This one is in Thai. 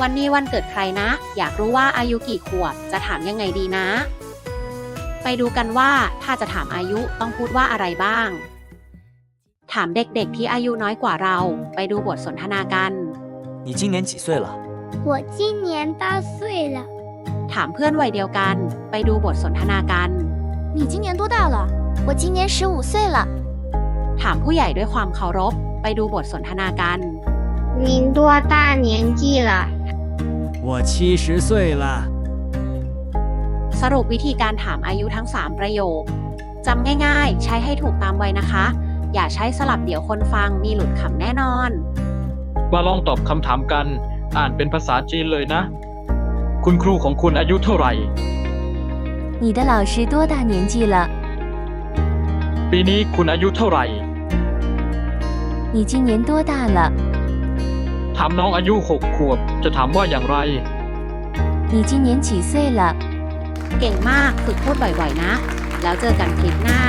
วันนี้วันเกิดใครนะ อยากรู้ว่าอายุกี่ขวบ จะถามยังไงดีนะ ไปดูกันว่าถ้าจะถามอายุต้องพูดว่าอะไรบ้าง ถามเด็กๆที่อายุน้อยกว่าเรา ไปดูบทสนทนากัน 你今年几岁了？我今年八岁了， ถามเพื่อนวัยเดียวกัน ไปดูบทสนทนากัน 你今年多大了？我今年十五岁了。 ถามผู้ใหญ่ด้วยความเคารพ ไปดูบทสนทนากัน 您多大年纪了？ 我七十岁了。 สรุปวิธีการถามอายุทั้ง 3 ประโยคจำง่ายๆ ใช้ให้ถูกตามวัยนะคะ อย่าใช้สลับเดี๋ยวคนฟังมีหลุดคำแน่นอน มาลองตอบคำถามกัน อ่านเป็นภาษาจีนเลยนะ คุณครูของคุณอายุเท่าไหร่ 你的老师多大年纪了？ ปีนี้คุณอายุเท่าไหร่ 你今年多大了？ ถามน้องอายุหกขวบ จะถามว่าอย่างไร 你今年几岁了？ เก่งมากฝึกพูดบ่อยๆนะ แล้วเจอกันคลิปหน้า